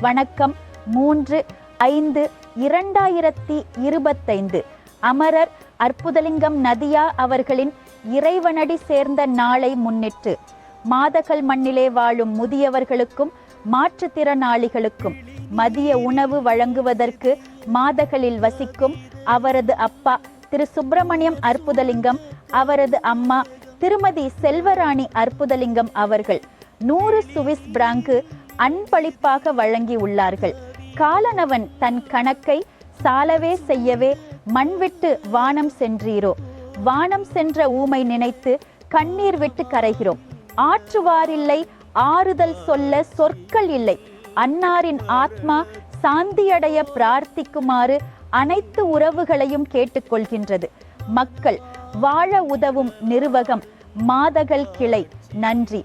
வணக்கம். மூன்று ஐந்து இரண்டாயிரத்தி இருபத்தைந்து. அமரர் அற்புதலிங்கம் நதியா அவர்களின் இறைவனடி சேர்ந்த நாளை முன்னிட்டு மாதகல் மண்ணிலே வாழும் முதியவர்களுக்கும் மாற்றுத்திறனாளிகளுக்கும் மதிய உணவு வழங்குவதற்கு மாதகலில் வசிக்கும் அவரது அப்பா திரு. சுப்பிரமணியம் அற்புதலிங்கம் அவரது அம்மா திருமதி செல்வராணி அற்புதலிங்கம் அவர்கள் நூறு சுவிஸ் பிராங்கு அன்பளிப்பாக வழங்கி உள்ளார்கள் காலனவன் தன் கணக்கை சாலவே செய்யவே மண்விட்டு வானம் சென்றீரோ? வானம் சென்ற ஊமை நினைத்து கண்ணீர் விட்டு கரைகிறோம். ஆற்றுவாரில்லை ஆறுதல் சொல்ல சொற்கள் இல்லை. அன்னாரின் ஆத்மா சாந்தியடைய பிரார்த்திக்குமாறு அனைத்து உறவுகளையும் கேட்டுக்கொள்கின்றது. மக்கள் வாழ உதவும் நிர்வகம் மாதகள் கிளை. நன்றி.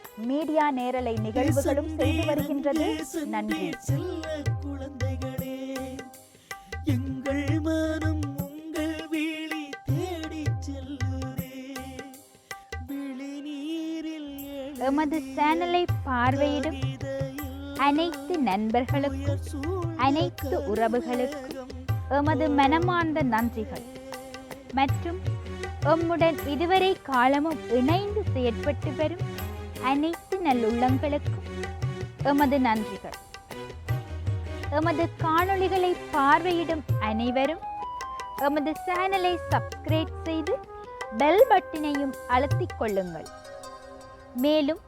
மீடியா நேரலை நிகழ்வுகளும் செய்து வருகின்றது. நன்றி. குழந்தைகளே எங்கள் மனம் உங்கள் விழி தேடி செல்லுதே. எமது சேனலை பார்வையிடும் அனைத்து நண்பர்களுக்கும் அனைத்து உறவுகளுக்கும் எமது மனமார்ந்த நன்றிகள். மற்றும் எம்முடன் இதுவரை காலமும் இணைந்து செயற்பட்டு வரும் அனைத்து நல்லுள்ளங்களுக்கும் எமது நன்றிகள். எமது காணொளிகளை பார்வையிடும் அனைவரும் எமது சேனலை சப்ஸ்கிரைப் செய்து பெல் பட்டினையும் அழுத்திக் கொள்ளுங்கள். மேலும்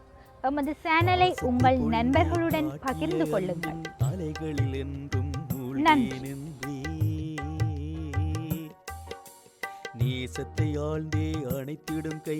எமது சேனலை உங்கள் நண்பர்களுடன் பகிர்ந்து கொள்ளுங்கள். நன்றி. நேசத்தை ஆழ்ந்தே அணைத்திடும் கை